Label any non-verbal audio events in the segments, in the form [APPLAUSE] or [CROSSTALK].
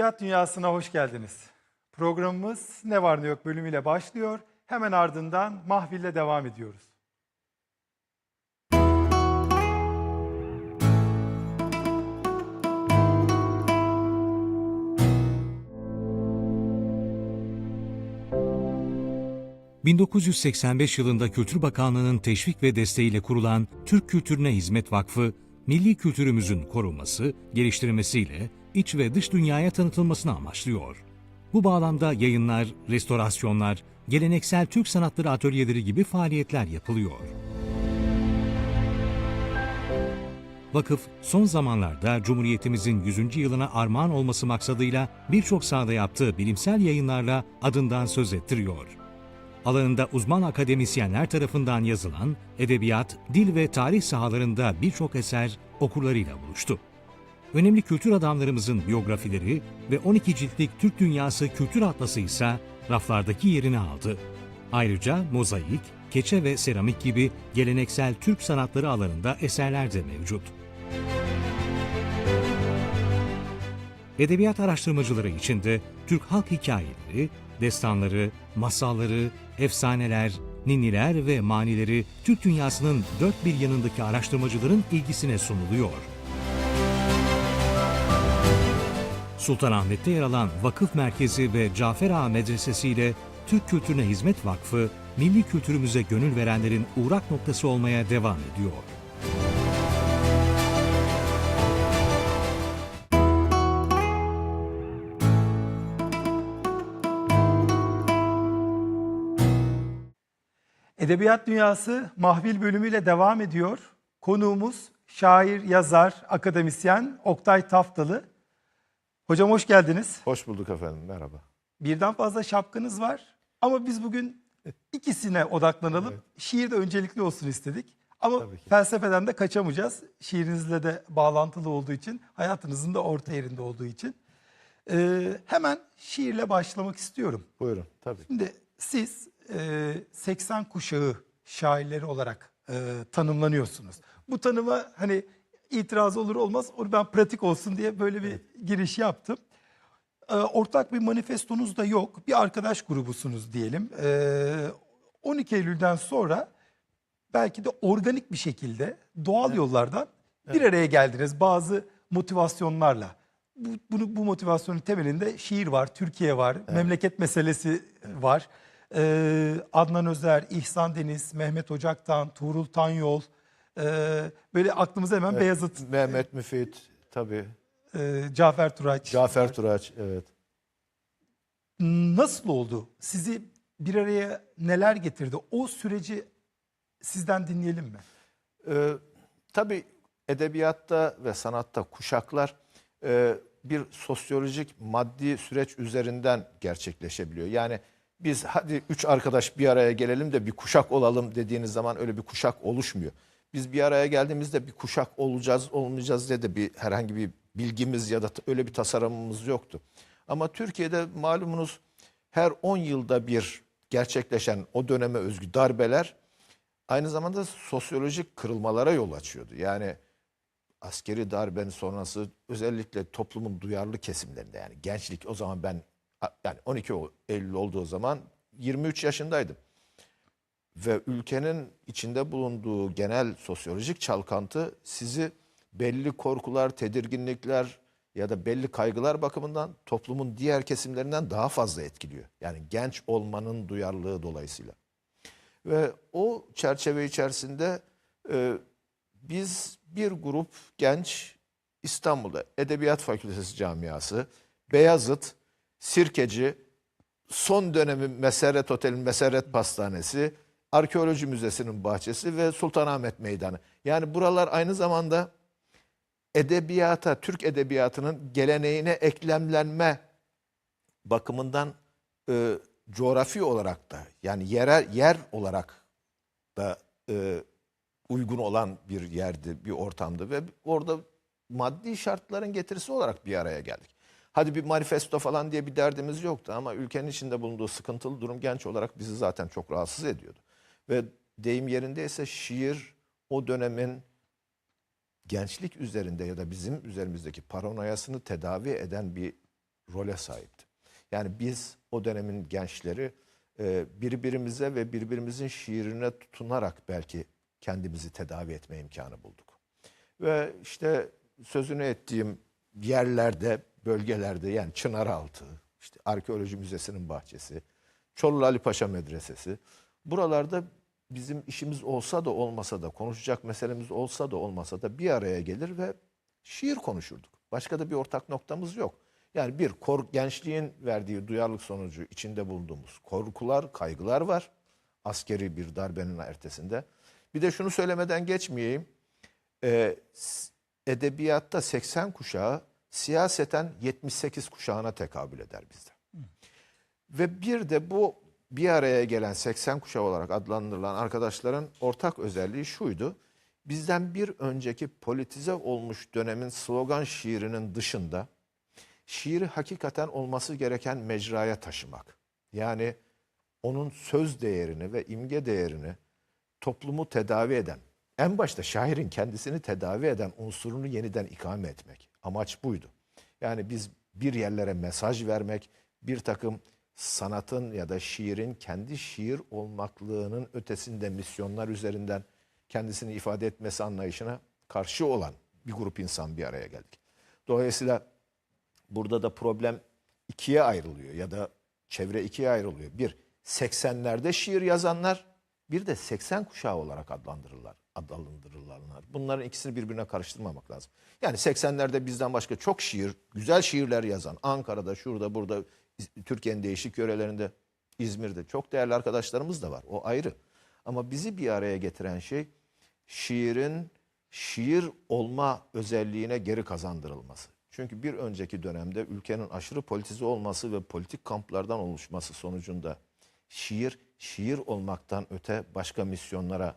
Edebiyat Dünyası'na hoş geldiniz. Programımız Ne Var Ne Yok bölümüyle başlıyor. Hemen ardından Mahvil'le devam ediyoruz. ...1985 yılında Kültür Bakanlığı'nın teşvik ve desteğiyle kurulan Türk Kültürüne Hizmet Vakfı, milli kültürümüzün korunması, geliştirilmesiyle iç ve dış dünyaya tanıtılmasını amaçlıyor. Bu bağlamda yayınlar, restorasyonlar, geleneksel Türk sanatları atölyeleri gibi faaliyetler yapılıyor. Vakıf, son zamanlarda Cumhuriyetimizin 100. yılına armağan olması maksadıyla birçok sahada yaptığı bilimsel yayınlarla adından söz ettiriyor. Alanında uzman akademisyenler tarafından yazılan edebiyat, dil ve tarih sahalarında birçok eser okurlarıyla buluştu. Önemli kültür adamlarımızın biyografileri ve 12 ciltlik Türk Dünyası Kültür Atlası ise raflardaki yerini aldı. Ayrıca mozaik, keçe ve seramik gibi geleneksel Türk sanatları alanında eserler de mevcut. Edebiyat araştırmacıları için de Türk halk hikayeleri, destanları, masalları, efsaneler, ninniler ve manileri Türk dünyasının dört bir yanındaki araştırmacıların ilgisine sunuluyor. Sultanahmet'te yer alan Vakıf Merkezi ve Cafer Ağa Medresesi ile Türk Kültürüne Hizmet Vakfı, milli kültürümüze gönül verenlerin uğrak noktası olmaya devam ediyor. Edebiyat Dünyası Mahvil bölümüyle devam ediyor. Konuğumuz şair, yazar, akademisyen Oktay Taftalı. Hocam hoş geldiniz. Hoş bulduk efendim, merhaba. Birden fazla şapkanız var ama biz bugün ikisine odaklanalım. Şiir de öncelikli olsun istedik. Ama felsefeden de kaçamayacağız. Şiirinizle de bağlantılı olduğu için, hayatınızın da orta yerinde olduğu için. Ee, hemen şiirle başlamak istiyorum. Buyurun, tabii. Şimdi siz e, 80 kuşağı şairleri olarak e, tanımlanıyorsunuz. Bu tanıma hani itiraz olur olmaz onu ben pratik olsun diye böyle bir giriş yaptım. E, ortak bir manifestonuz da yok. Bir arkadaş grubusunuz diyelim. E, 12 Eylül'den sonra belki de organik bir şekilde doğal yollardan bir araya geldiniz bazı motivasyonlarla. Bu, bunu, bu motivasyonun temelinde şiir var, Türkiye var, memleket meselesi var. Ee, Adnan Özer, İhsan Deniz, Mehmet Ocaktan, Tuğrul Tanyol, ee, böyle aklımıza hemen Beyazıt, Mehmet Müfit, tabii. e, Cafer Turaç. Cafer Turaç, evet. Nasıl oldu? Sizi bir araya neler getirdi? O süreci sizden dinleyelim mi? Ee, tabii edebiyatta ve sanatta kuşaklar e, bir sosyolojik maddi süreç üzerinden gerçekleşebiliyor. Yani biz hadi üç arkadaş bir araya gelelim de bir kuşak olalım dediğiniz zaman öyle bir kuşak oluşmuyor. Biz bir araya geldiğimizde bir kuşak olacağız olmayacağız diye de bir herhangi bir bilgimiz ya da öyle bir tasarımımız yoktu. Ama Türkiye'de malumunuz her 10 yılda bir gerçekleşen o döneme özgü darbeler aynı zamanda sosyolojik kırılmalara yol açıyordu. Yani askeri darbenin sonrası özellikle toplumun duyarlı kesimlerinde yani gençlik o zaman ben yani 12 Eylül olduğu zaman 23 yaşındaydım. Ve ülkenin içinde bulunduğu genel sosyolojik çalkantı sizi belli korkular, tedirginlikler ya da belli kaygılar bakımından toplumun diğer kesimlerinden daha fazla etkiliyor. Yani genç olmanın duyarlılığı dolayısıyla. Ve o çerçeve içerisinde e, biz bir grup genç İstanbul'da Edebiyat Fakültesi camiası, Beyazıt, Sirkeci, son dönemi Meseret Otel'in Meseret Pastanesi, Arkeoloji Müzesi'nin bahçesi ve Sultanahmet Meydanı. Yani buralar aynı zamanda edebiyata, Türk edebiyatının geleneğine eklemlenme bakımından e, coğrafi olarak da yani yerel yer olarak da e, uygun olan bir yerdi, bir ortamdı ve orada maddi şartların getirisi olarak bir araya geldik. Hadi bir manifesto falan diye bir derdimiz yoktu ama ülkenin içinde bulunduğu sıkıntılı durum genç olarak bizi zaten çok rahatsız ediyordu. Ve deyim yerindeyse şiir o dönemin gençlik üzerinde ya da bizim üzerimizdeki paranoyasını tedavi eden bir role sahipti. Yani biz o dönemin gençleri e, birbirimize ve birbirimizin şiirine tutunarak belki kendimizi tedavi etme imkanı bulduk. Ve işte sözünü ettiğim yerlerde, bölgelerde yani Çınaraltı, işte Arkeoloji Müzesi'nin bahçesi, Çorlu Ali Paşa Medresesi. Buralarda bizim işimiz olsa da olmasa da, konuşacak meselemiz olsa da olmasa da bir araya gelir ve şiir konuşurduk. Başka da bir ortak noktamız yok. Yani bir kor, gençliğin verdiği duyarlılık sonucu içinde bulunduğumuz korkular, kaygılar var. Askeri bir darbenin ertesinde. Bir de şunu söylemeden geçmeyeyim. Ee, edebiyatta 80 kuşağı siyaseten 78 kuşağına tekabül eder bizde. Ve bir de bu bir araya gelen 80 kuşağı olarak adlandırılan arkadaşların ortak özelliği şuydu. Bizden bir önceki politize olmuş dönemin slogan şiirinin dışında şiiri hakikaten olması gereken mecraya taşımak. Yani onun söz değerini ve imge değerini toplumu tedavi eden, en başta şairin kendisini tedavi eden unsurunu yeniden ikame etmek. Amaç buydu. Yani biz bir yerlere mesaj vermek, bir takım sanatın ya da şiirin kendi şiir olmaklığının ötesinde misyonlar üzerinden kendisini ifade etmesi anlayışına karşı olan bir grup insan bir araya geldik. Dolayısıyla burada da problem ikiye ayrılıyor ya da çevre ikiye ayrılıyor. Bir, 80'lerde şiir yazanlar, bir de 80 kuşağı olarak adlandırırlar, adlandırırlarlar. Bunların ikisini birbirine karıştırmamak lazım. Yani 80'lerde bizden başka çok şiir, güzel şiirler yazan, Ankara'da, şurada, burada, Türkiye'nin değişik yörelerinde, İzmir'de çok değerli arkadaşlarımız da var. O ayrı. Ama bizi bir araya getiren şey şiirin şiir olma özelliğine geri kazandırılması. Çünkü bir önceki dönemde ülkenin aşırı politize olması ve politik kamplardan oluşması sonucunda şiir, şiir olmaktan öte başka misyonlara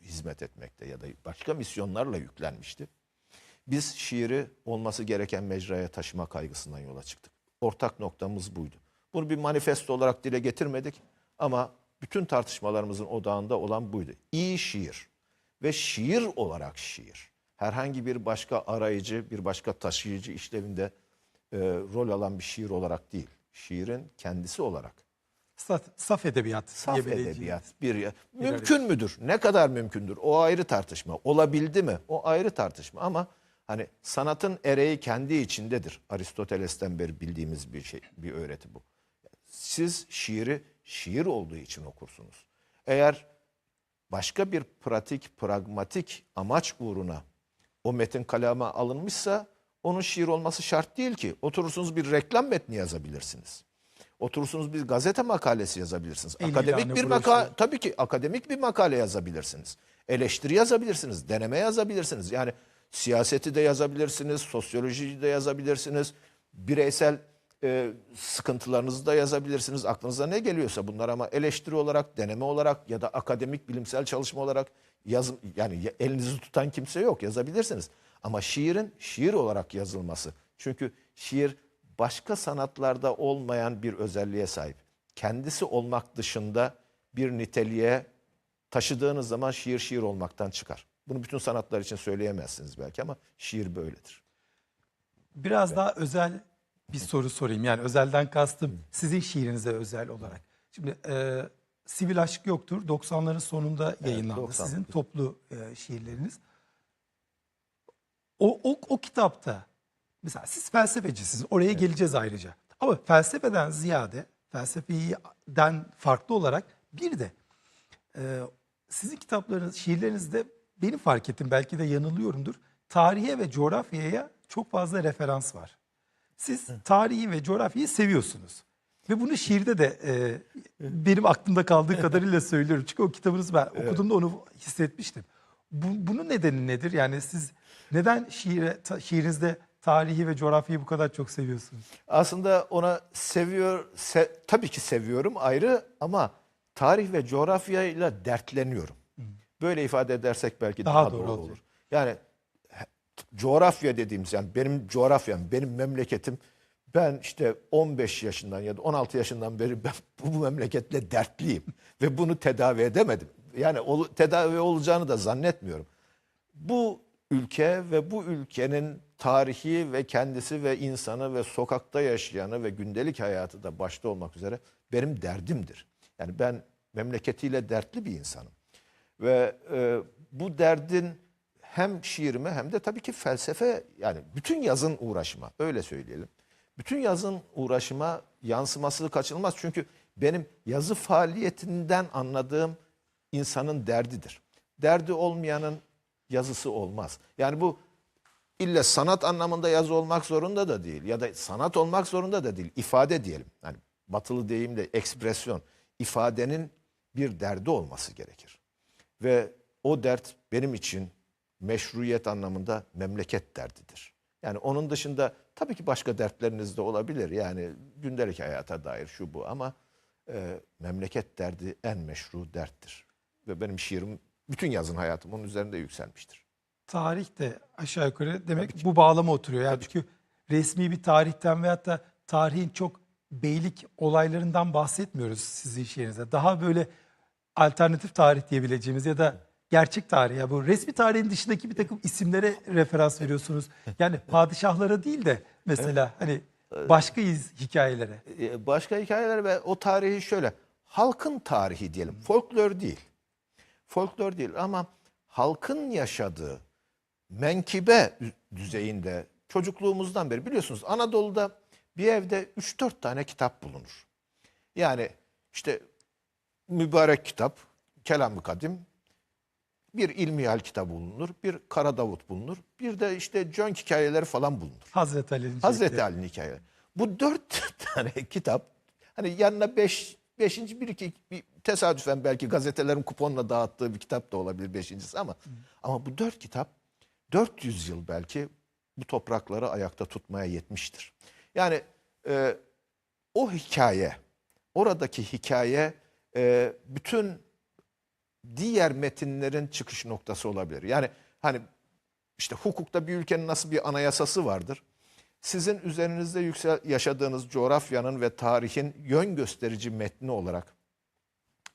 hizmet etmekte ya da başka misyonlarla yüklenmişti. Biz şiiri olması gereken mecraya taşıma kaygısından yola çıktık. Ortak noktamız buydu. Bunu bir manifesto olarak dile getirmedik ama bütün tartışmalarımızın odağında olan buydu. İyi şiir ve şiir olarak şiir. Herhangi bir başka arayıcı, bir başka taşıyıcı işlevinde e, rol alan bir şiir olarak değil. Şiirin kendisi olarak. Saf, saf edebiyat. Saf edebiyat. Bir ya- mümkün müdür? Ne kadar mümkündür? O ayrı tartışma. Olabildi mi? O ayrı tartışma ama hani sanatın ereği kendi içindedir. Aristoteles'ten beri bildiğimiz bir şey, bir öğreti bu. Siz şiiri şiir olduğu için okursunuz. Eğer başka bir pratik, pragmatik amaç uğruna o metin kaleme alınmışsa onun şiir olması şart değil ki. Oturursunuz bir reklam metni yazabilirsiniz. Oturursunuz bir gazete makalesi yazabilirsiniz. El akademik bir makale tabii ki akademik bir makale yazabilirsiniz. Eleştiri yazabilirsiniz, deneme yazabilirsiniz. Yani siyaseti de yazabilirsiniz, sosyolojiyi de yazabilirsiniz. Bireysel e, sıkıntılarınızı da yazabilirsiniz. Aklınıza ne geliyorsa bunlar ama eleştiri olarak, deneme olarak ya da akademik bilimsel çalışma olarak yaz yani ya- elinizi tutan kimse yok yazabilirsiniz. Ama şiirin şiir olarak yazılması. Çünkü şiir başka sanatlarda olmayan bir özelliğe sahip. Kendisi olmak dışında bir niteliğe taşıdığınız zaman şiir şiir olmaktan çıkar. Bunu bütün sanatlar için söyleyemezsiniz belki ama şiir böyledir. Biraz daha özel bir soru sorayım. Yani özelden kastım sizin şiirinize özel olarak. Şimdi e, Sivil Aşk Yoktur 90'ların sonunda yayınlandı 90. sizin toplu e, şiirleriniz. O, o, o kitapta mesela siz felsefecisiniz oraya geleceğiz ayrıca. Ama felsefeden ziyade felsefeden farklı olarak bir de ee, sizin kitaplarınız, şiirlerinizde benim fark ettim belki de yanılıyorumdur. Tarihe ve coğrafyaya çok fazla referans var. Siz tarihi ve coğrafyayı seviyorsunuz. Ve bunu şiirde de e, benim aklımda kaldığı [LAUGHS] kadarıyla söylüyorum. Çünkü o kitabınızı ben okuduğumda onu hissetmiştim. Bu, bunun nedeni nedir? Yani siz neden şiire, ta- şiirinizde tarihi ve coğrafyayı bu kadar çok seviyorsunuz? Aslında ona seviyor, se- tabii ki seviyorum ayrı ama tarih ve coğrafyayla dertleniyorum. Böyle ifade edersek belki daha, Daha doğru, doğru olur. olacak. Yani coğrafya dediğimiz yani benim coğrafyam, benim memleketim ben işte 15 yaşından ya da 16 yaşından beri ben [LAUGHS] bu memleketle dertliyim ve bunu tedavi edemedim. Yani ol- tedavi olacağını da zannetmiyorum. Bu ülke ve bu ülkenin tarihi ve kendisi ve insanı ve sokakta yaşayanı ve gündelik hayatı da başta olmak üzere benim derdimdir. Yani ben memleketiyle dertli bir insanım. Ve e, bu derdin hem şiirime hem de tabii ki felsefe yani bütün yazın uğraşıma öyle söyleyelim. Bütün yazın uğraşıma yansıması kaçınılmaz. Çünkü benim yazı faaliyetinden anladığım insanın derdidir. Derdi olmayanın yazısı olmaz. Yani bu illa sanat anlamında yazı olmak zorunda da değil ya da sanat olmak zorunda da değil. İfade diyelim. Yani batılı deyimle ekspresyon, ifadenin bir derdi olması gerekir. Ve o dert benim için meşruiyet anlamında memleket derdidir. Yani onun dışında tabii ki başka dertleriniz de olabilir. Yani gündelik hayata dair şu bu ama e, memleket derdi en meşru derttir. Ve benim şiirim bütün yazın hayatım onun üzerinde yükselmiştir. Tarih de aşağı yukarı demek bu bağlama oturuyor. Yani çünkü resmi bir tarihten veyahut da tarihin çok beylik olaylarından bahsetmiyoruz sizin şiirinizde. Daha böyle alternatif tarih diyebileceğimiz ya da gerçek tarih. Ya bu resmi tarihin dışındaki bir takım isimlere referans veriyorsunuz. Yani padişahlara değil de mesela hani başka iz hikayelere. E, Başka hikayeler ve o tarihi şöyle halkın tarihi diyelim. Folklor değil. Folklor değil ama halkın yaşadığı menkibe dü- düzeyinde çocukluğumuzdan beri biliyorsunuz Anadolu'da bir evde 3-4 tane kitap bulunur. Yani işte mübarek kitap, Kelam-ı Kadim, bir ilmihal kitabı bulunur, bir Kara Davut bulunur, bir de işte Jön hikayeleri falan bulunur. Hazreti Ali'nin Hazreti. Ali'nin hikayeleri. Bu dört [LAUGHS] tane kitap hani yanına beş, beşinci bir iki bir tesadüfen belki gazetelerin kuponla dağıttığı bir kitap da olabilir beşincisi ama ama bu dört kitap 400 yıl belki bu toprakları ayakta tutmaya yetmiştir. Yani e, o hikaye, oradaki hikaye e, bütün diğer metinlerin çıkış noktası olabilir. Yani hani işte hukukta bir ülkenin nasıl bir anayasası vardır? Sizin üzerinizde yüksel, yaşadığınız coğrafyanın ve tarihin yön gösterici metni olarak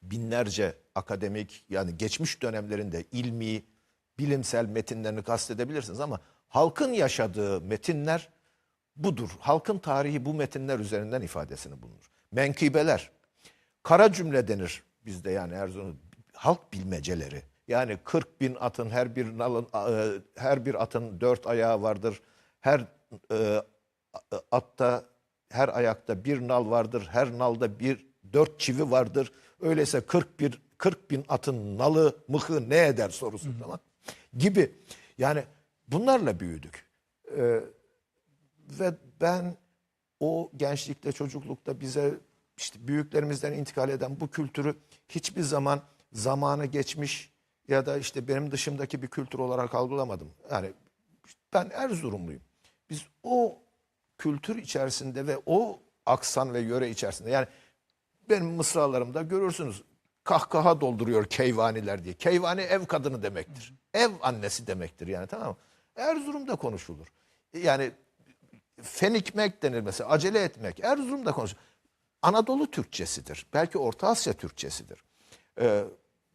binlerce akademik yani geçmiş dönemlerinde ilmi, bilimsel metinlerini kastedebilirsiniz ama halkın yaşadığı metinler budur. Halkın tarihi bu metinler üzerinden ifadesini bulunur. Menkıbeler, kara cümle denir bizde yani Erzurum halk bilmeceleri. Yani 40 bin atın her bir nalın e, her bir atın dört ayağı vardır. Her e, atta her ayakta bir nal vardır. Her nalda bir dört çivi vardır. Öyleyse 41 40 bin atın nalı mıhı ne eder sorusu zaman gibi. Yani bunlarla büyüdük. Ee, ve ben o gençlikte, çocuklukta bize işte büyüklerimizden intikal eden bu kültürü hiçbir zaman zamanı geçmiş ya da işte benim dışımdaki bir kültür olarak algılamadım. Yani ben Erzurumluyum. Biz o kültür içerisinde ve o aksan ve yöre içerisinde yani benim mısralarımda görürsünüz kahkaha dolduruyor keyvaniler diye. Keyvani ev kadını demektir. Ev annesi demektir yani tamam mı? Erzurum'da konuşulur. Yani fenikmek denir mesela acele etmek. Erzurum'da konuşulur. Anadolu Türkçesidir. Belki Orta Asya Türkçesidir. Ee,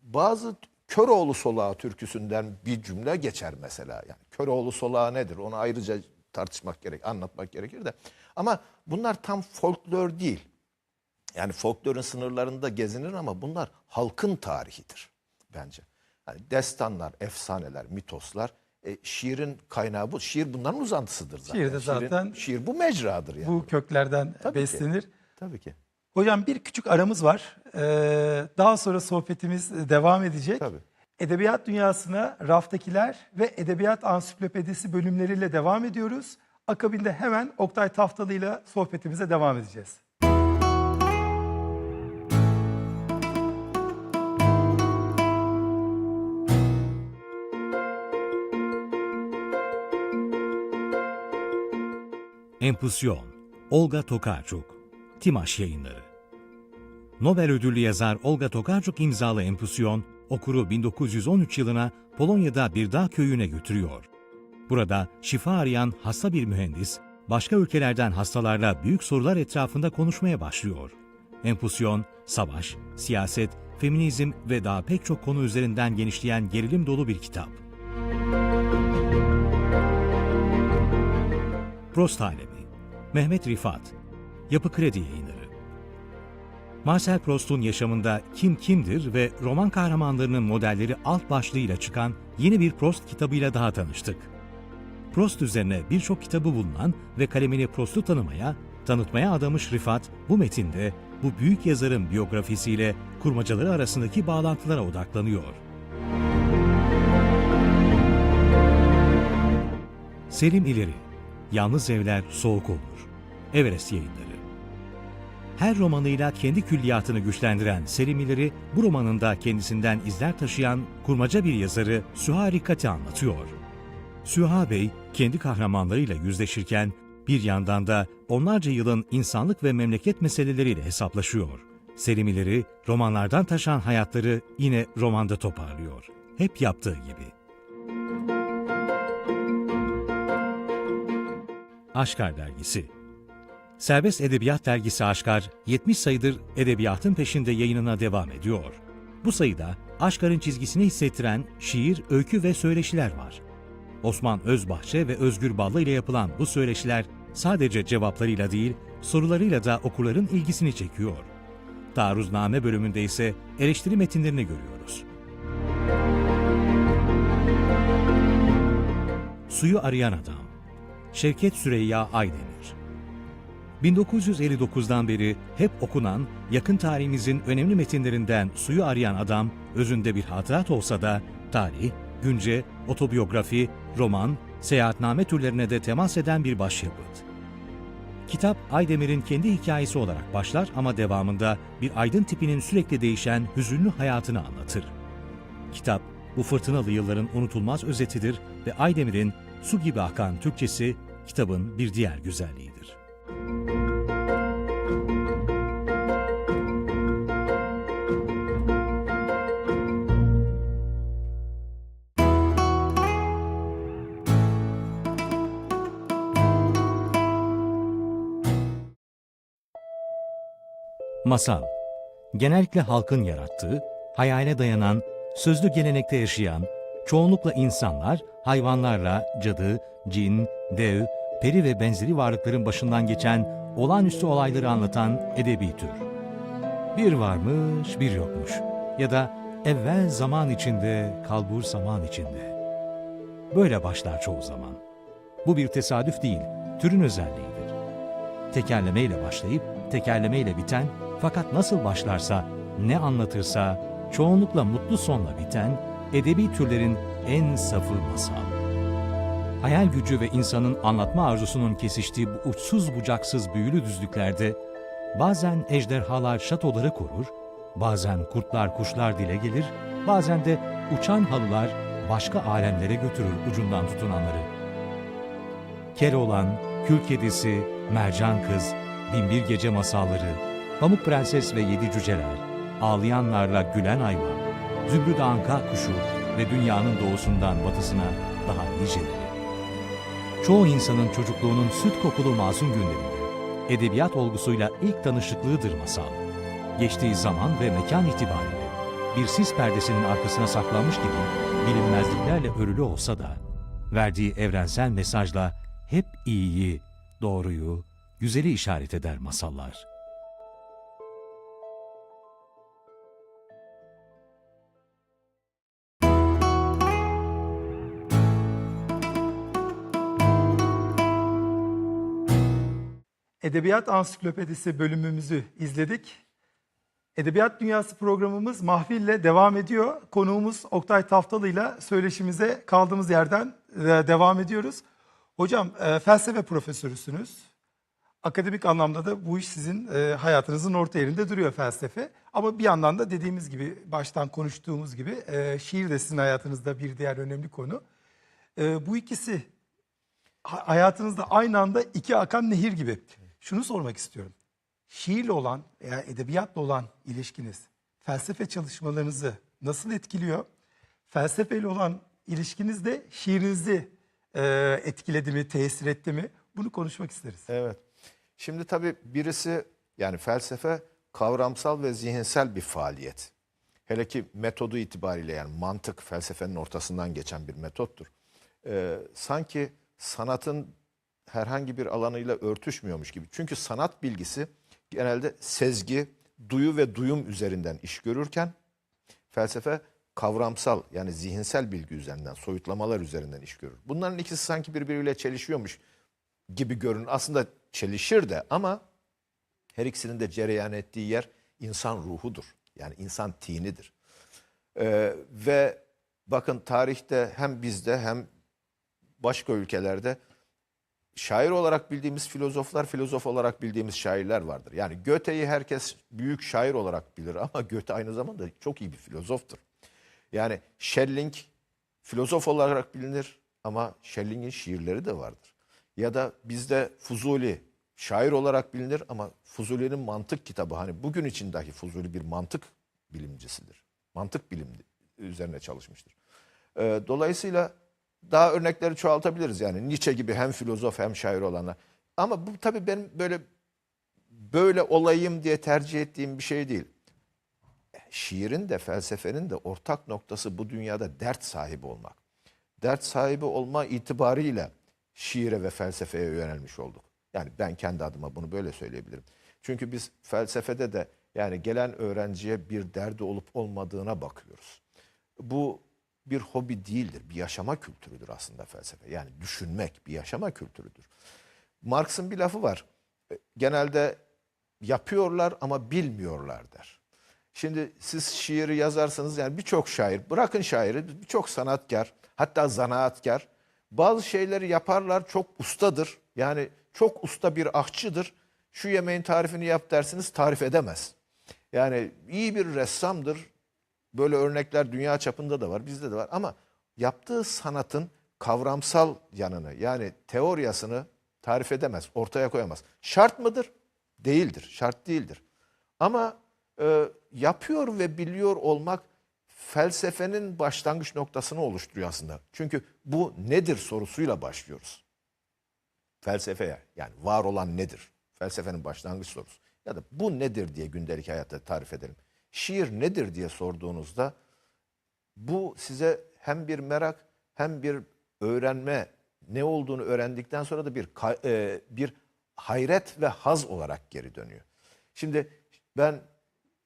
bazı Köroğlu Solağı türküsünden bir cümle geçer mesela. Yani Köroğlu Solağı nedir? Onu ayrıca tartışmak gerek, anlatmak gerekir de. Ama bunlar tam folklor değil. Yani folklorun sınırlarında gezinir ama bunlar halkın tarihidir bence. Yani destanlar, efsaneler, mitoslar, e, şiirin kaynağı bu. Şiir bunların uzantısıdır zaten. Şiir de Şiirin- zaten şiir bu mecradır yani. Bu köklerden Tabii ki. Tabii ki. Hocam bir küçük aramız var. Ee, daha sonra sohbetimiz devam edecek. Tabii. Edebiyat dünyasına raftakiler ve edebiyat ansiklopedisi bölümleriyle devam ediyoruz. Akabinde hemen Oktay Taftalı ile sohbetimize devam edeceğiz. Empusyon, Olga Tokarczuk, Timaş Yayınları. Nobel ödüllü yazar Olga Tokarczuk imzalı Empusyon, okuru 1913 yılına Polonya'da bir dağ köyüne götürüyor. Burada şifa arayan hasta bir mühendis, başka ülkelerden hastalarla büyük sorular etrafında konuşmaya başlıyor. Empusyon, savaş, siyaset, feminizm ve daha pek çok konu üzerinden genişleyen gerilim dolu bir kitap. Prost Alemi Mehmet Rifat Yapı Kredi Yayınları Marcel Proust'un yaşamında kim kimdir ve roman kahramanlarının modelleri alt başlığıyla çıkan yeni bir Proust kitabıyla daha tanıştık. Proust üzerine birçok kitabı bulunan ve kalemini Proust'u tanımaya, tanıtmaya adamış Rifat, bu metinde bu büyük yazarın biyografisiyle kurmacaları arasındaki bağlantılara odaklanıyor. Selim İleri, Yalnız Evler Soğuk Olur, Everest Yayınları. Her romanıyla kendi külliyatını güçlendiren Selim İleri, bu romanında kendisinden izler taşıyan kurmaca bir yazarı Süha Rikkat'i anlatıyor. Süha Bey, kendi kahramanlarıyla yüzleşirken bir yandan da onlarca yılın insanlık ve memleket meseleleriyle hesaplaşıyor. Selim İleri, romanlardan taşan hayatları yine romanda toparlıyor. Hep yaptığı gibi. Aşkar Dergisi Serbest Edebiyat Dergisi Aşkar, 70 sayıdır edebiyatın peşinde yayınına devam ediyor. Bu sayıda Aşkar'ın çizgisini hissettiren şiir, öykü ve söyleşiler var. Osman Özbahçe ve Özgür Ballı ile yapılan bu söyleşiler sadece cevaplarıyla değil, sorularıyla da okurların ilgisini çekiyor. Taarruzname bölümünde ise eleştiri metinlerini görüyoruz. Suyu Arayan Adam Şevket Süreyya Aydemir 1959'dan beri hep okunan, yakın tarihimizin önemli metinlerinden Suyu Arayan Adam, özünde bir hatırat olsa da tarih, günce, otobiyografi, roman, seyahatname türlerine de temas eden bir başyapıt. Kitap Aydemir'in kendi hikayesi olarak başlar ama devamında bir aydın tipinin sürekli değişen hüzünlü hayatını anlatır. Kitap, bu fırtınalı yılların unutulmaz özetidir ve Aydemir'in su gibi akan Türkçesi kitabın bir diğer güzelliğidir. Masal Genellikle halkın yarattığı, hayale dayanan, sözlü gelenekte yaşayan, çoğunlukla insanlar, hayvanlarla cadı, cin, dev, peri ve benzeri varlıkların başından geçen olağanüstü olayları anlatan edebi tür. Bir varmış, bir yokmuş. Ya da evvel zaman içinde, kalbur zaman içinde. Böyle başlar çoğu zaman. Bu bir tesadüf değil, türün özelliğidir. Tekerlemeyle başlayıp tekerlemeyle biten fakat nasıl başlarsa, ne anlatırsa çoğunlukla mutlu sonla biten edebi türlerin en safı masal. Hayal gücü ve insanın anlatma arzusunun kesiştiği bu uçsuz bucaksız büyülü düzlüklerde bazen ejderhalar şatoları korur, bazen kurtlar kuşlar dile gelir, bazen de uçan halılar başka alemlere götürür ucundan tutunanları. Keloğlan, Kül Kedisi, Mercan Kız, Binbir Gece Masalları, Pamuk Prenses ve Yedi Cüceler, Ağlayanlarla Gülen Hayvan, Zümrüt Anka Kuşu ve dünyanın doğusundan batısına daha niceleri. Çoğu insanın çocukluğunun süt kokulu masum günlerinde edebiyat olgusuyla ilk tanışıklığıdır masal. Geçtiği zaman ve mekan itibariyle bir sis perdesinin arkasına saklanmış gibi bilinmezliklerle örülü olsa da verdiği evrensel mesajla hep iyiyi, doğruyu, güzeli işaret eder masallar. Edebiyat Ansiklopedisi bölümümüzü izledik. Edebiyat Dünyası programımız Mahfil'le devam ediyor. Konuğumuz Oktay Taftalı ile söyleşimize kaldığımız yerden e, devam ediyoruz. Hocam e, felsefe profesörüsünüz. Akademik anlamda da bu iş sizin e, hayatınızın orta yerinde duruyor felsefe. Ama bir yandan da dediğimiz gibi baştan konuştuğumuz gibi şiir de sizin hayatınızda bir diğer önemli konu. Bu ikisi ha- hayatınızda aynı anda iki akan nehir gibi. Şunu sormak istiyorum. Şiirle olan veya edebiyatla olan ilişkiniz felsefe çalışmalarınızı nasıl etkiliyor? Felsefeyle olan ilişkiniz de şiirinizi e, etkiledi mi, tesir etti mi? Bunu konuşmak isteriz. Evet. Şimdi tabii birisi yani felsefe kavramsal ve zihinsel bir faaliyet. Hele ki metodu itibariyle yani mantık felsefenin ortasından geçen bir metottur. Ee, sanki sanatın herhangi bir alanıyla örtüşmüyormuş gibi. Çünkü sanat bilgisi genelde sezgi, duyu ve duyum üzerinden iş görürken felsefe kavramsal yani zihinsel bilgi üzerinden, soyutlamalar üzerinden iş görür. Bunların ikisi sanki birbiriyle çelişiyormuş gibi görünür. Aslında çelişir de ama her ikisinin de cereyan ettiği yer insan ruhudur. Yani insan tinidir. Ee, ve bakın tarihte hem bizde hem başka ülkelerde şair olarak bildiğimiz filozoflar, filozof olarak bildiğimiz şairler vardır. Yani Goethe'yi herkes büyük şair olarak bilir ama [LAUGHS] Goethe aynı zamanda çok iyi bir filozoftur. Yani Schelling filozof olarak bilinir ama Schelling'in şiirleri de vardır. Ya da bizde Fuzuli şair olarak bilinir ama Fuzuli'nin mantık kitabı hani bugün için dahi Fuzuli bir mantık bilimcisidir. Mantık bilim üzerine çalışmıştır. Ee, dolayısıyla daha örnekleri çoğaltabiliriz. Yani Nietzsche gibi hem filozof hem şair olanlar. Ama bu tabii benim böyle böyle olayım diye tercih ettiğim bir şey değil. Şiirin de felsefenin de ortak noktası bu dünyada dert sahibi olmak. Dert sahibi olma itibarıyla şiire ve felsefeye yönelmiş olduk. Yani ben kendi adıma bunu böyle söyleyebilirim. Çünkü biz felsefede de yani gelen öğrenciye bir derdi olup olmadığına bakıyoruz. Bu bir hobi değildir, bir yaşama kültürüdür aslında felsefe. Yani düşünmek bir yaşama kültürüdür. Marx'ın bir lafı var. E, Genelde yapıyorlar ama bilmiyorlar der. Şimdi siz şiiri yazarsanız yani birçok şair, bırakın şairi, birçok sanatkar, hatta zanaatkar bazı şeyleri yaparlar çok ustadır. Yani çok usta bir ahçıdır. Şu yemeğin tarifini yap dersiniz tarif edemez. Yani iyi bir ressamdır. Böyle örnekler dünya çapında da var, bizde de var ama yaptığı sanatın kavramsal yanını yani teoryasını tarif edemez, ortaya koyamaz. Şart mıdır? Değildir, şart değildir. Ama e, yapıyor ve biliyor olmak felsefenin başlangıç noktasını oluşturuyor aslında. Çünkü bu nedir sorusuyla başlıyoruz. Felsefeye yani var olan nedir? Felsefenin başlangıç sorusu. Ya da bu nedir diye gündelik hayatta tarif edelim. Şiir nedir diye sorduğunuzda bu size hem bir merak hem bir öğrenme ne olduğunu öğrendikten sonra da bir e, bir hayret ve haz olarak geri dönüyor. Şimdi ben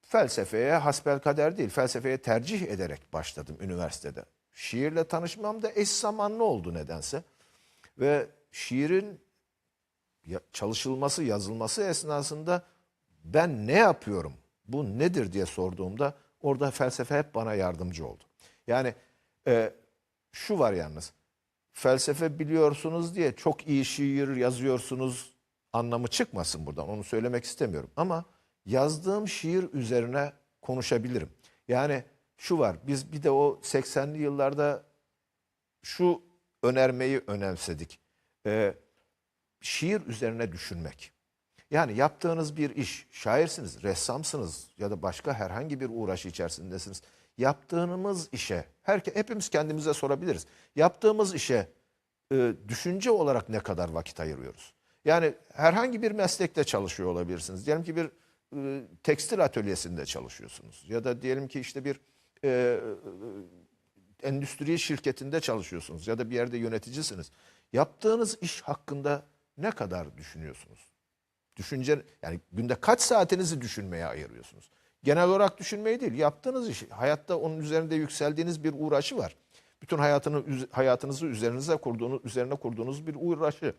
felsefeye hasbelkader değil, felsefeye tercih ederek başladım üniversitede. Şiirle tanışmam da eş zamanlı oldu nedense. Ve şiirin çalışılması, yazılması esnasında ben ne yapıyorum, bu nedir diye sorduğumda orada felsefe hep bana yardımcı oldu. Yani e, şu var yalnız, felsefe biliyorsunuz diye çok iyi şiir yazıyorsunuz anlamı çıkmasın buradan. Onu söylemek istemiyorum. Ama yazdığım şiir üzerine konuşabilirim. Yani şu var, biz bir de o 80'li yıllarda şu önermeyi önemsedik. Ee, şiir üzerine düşünmek. Yani yaptığınız bir iş, şairsiniz, ressamsınız ya da başka herhangi bir uğraşı içerisindesiniz. Yaptığımız işe, herke, hepimiz kendimize sorabiliriz. Yaptığımız işe e, düşünce olarak ne kadar vakit ayırıyoruz? Yani herhangi bir meslekte çalışıyor olabilirsiniz. Diyelim ki bir e, tekstil atölyesinde çalışıyorsunuz. Ya da diyelim ki işte bir e, endüstri şirketinde çalışıyorsunuz ya da bir yerde yöneticisiniz. Yaptığınız iş hakkında ne kadar düşünüyorsunuz? Düşünce yani günde kaç saatinizi düşünmeye ayırıyorsunuz? Genel olarak düşünmeyi değil, yaptığınız iş, hayatta onun üzerinde yükseldiğiniz bir uğraşı var. Bütün hayatını hayatınızı üzerinize kurduğunuz üzerine kurduğunuz bir uğraşı.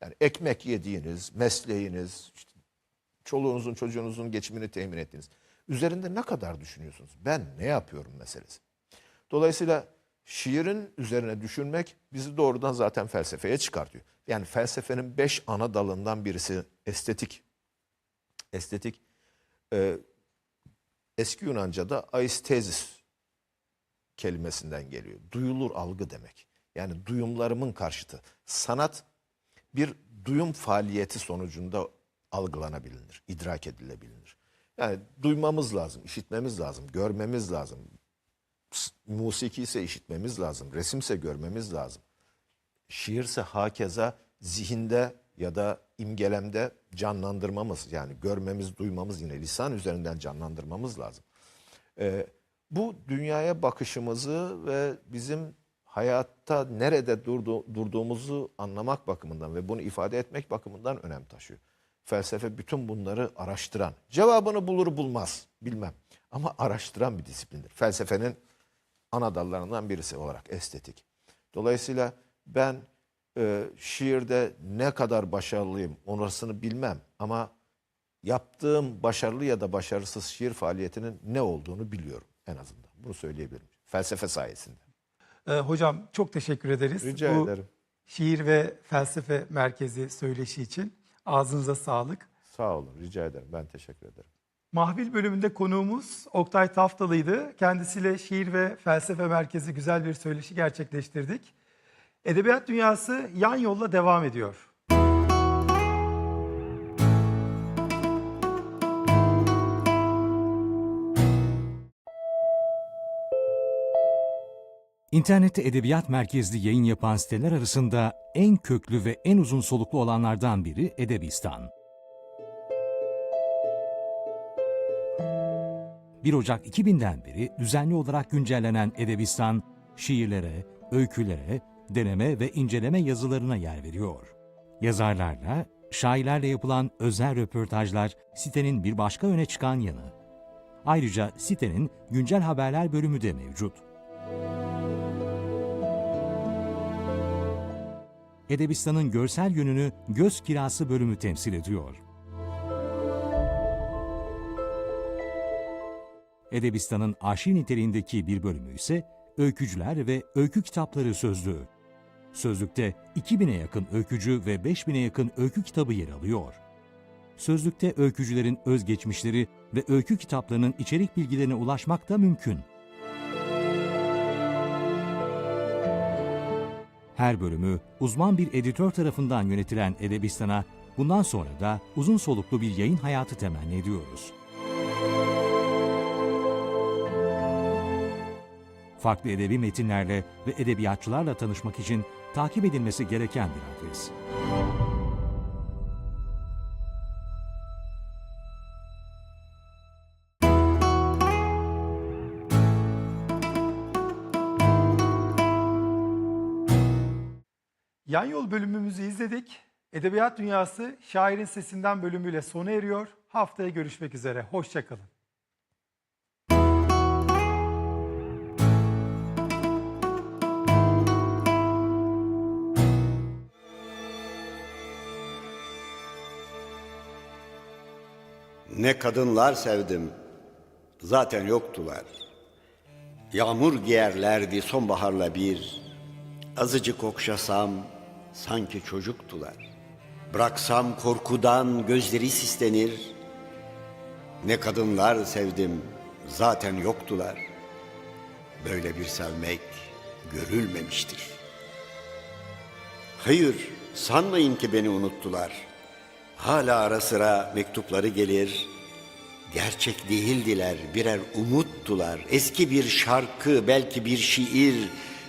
Yani ekmek yediğiniz, mesleğiniz, işte çoluğunuzun çocuğunuzun geçimini temin ettiğiniz. Üzerinde ne kadar düşünüyorsunuz? Ben ne yapıyorum meselesi. Dolayısıyla şiirin üzerine düşünmek bizi doğrudan zaten felsefeye çıkartıyor. Yani felsefenin beş ana dalından birisi estetik. Estetik e, eski Yunanca'da aistezis kelimesinden geliyor. Duyulur algı demek. Yani duyumlarımın karşıtı. Sanat bir duyum faaliyeti sonucunda algılanabilir, idrak edilebilir. Yani duymamız lazım, işitmemiz lazım, görmemiz lazım. Musiki ise işitmemiz lazım, resimse görmemiz lazım. Şiirse hakeza zihinde ya da imgelemde canlandırmamız yani görmemiz, duymamız yine lisan üzerinden canlandırmamız lazım. Ee, bu dünyaya bakışımızı ve bizim hayatta nerede durdu, durduğumuzu anlamak bakımından ve bunu ifade etmek bakımından önem taşıyor. Felsefe bütün bunları araştıran, cevabını bulur bulmaz bilmem ama araştıran bir disiplindir. Felsefenin ana dallarından birisi olarak estetik. Dolayısıyla ben e, şiirde ne kadar başarılıyım orasını bilmem ama yaptığım başarılı ya da başarısız şiir faaliyetinin ne olduğunu biliyorum en azından. Bunu söyleyebilirim. Felsefe sayesinde. Ee, hocam çok teşekkür ederiz. Rica Bu ederim. Şiir ve Felsefe Merkezi söyleşi için. Ağzınıza sağlık. Sağ olun. Rica ederim. Ben teşekkür ederim. Mahvil bölümünde konuğumuz Oktay Taftalı'ydı. Kendisiyle Şiir ve Felsefe Merkezi güzel bir söyleşi gerçekleştirdik. Edebiyat dünyası yan yolla devam ediyor. İnternette edebiyat merkezli yayın yapan siteler arasında en köklü ve en uzun soluklu olanlardan biri Edebistan. 1 Ocak 2000'den beri düzenli olarak güncellenen Edebistan, şiirlere, öykülere, deneme ve inceleme yazılarına yer veriyor. Yazarlarla, şairlerle yapılan özel röportajlar sitenin bir başka öne çıkan yanı. Ayrıca sitenin güncel haberler bölümü de mevcut. Edebistan'ın görsel yönünü göz kirası bölümü temsil ediyor. Edebistan'ın arşiv niteliğindeki bir bölümü ise öykücüler ve öykü kitapları sözlüğü. Sözlükte 2000'e yakın öykücü ve 5000'e yakın öykü kitabı yer alıyor. Sözlükte öykücülerin özgeçmişleri ve öykü kitaplarının içerik bilgilerine ulaşmak da mümkün. Her bölümü uzman bir editör tarafından yönetilen Edebistan'a bundan sonra da uzun soluklu bir yayın hayatı temenni ediyoruz. Farklı edebi metinlerle ve edebiyatçılarla tanışmak için takip edilmesi gereken bir adres. Yan yol bölümümüzü izledik. Edebiyat Dünyası Şairin Sesinden bölümüyle sona eriyor. Haftaya görüşmek üzere. Hoşçakalın. Ne kadınlar sevdim, zaten yoktular. Yağmur giyerlerdi sonbaharla bir, azıcık okşasam sanki çocuktular. Bıraksam korkudan gözleri sislenir. Ne kadınlar sevdim, zaten yoktular. Böyle bir sevmek görülmemiştir. Hayır, sanmayın ki beni unuttular. Hala ara sıra mektupları gelir. Gerçek değildiler, birer umuttular. Eski bir şarkı, belki bir şiir.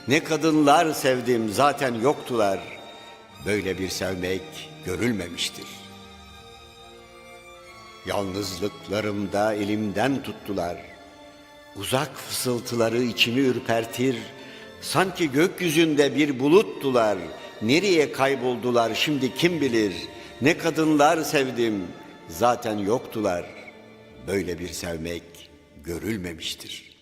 Ne kadınlar sevdim, zaten yoktular. Böyle bir sevmek görülmemiştir. Yalnızlıklarımda elimden tuttular. Uzak fısıltıları içimi ürpertir. Sanki gökyüzünde bir buluttular. Nereye kayboldular şimdi kim bilir? Ne kadınlar sevdim, zaten yoktular. Böyle bir sevmek görülmemiştir.''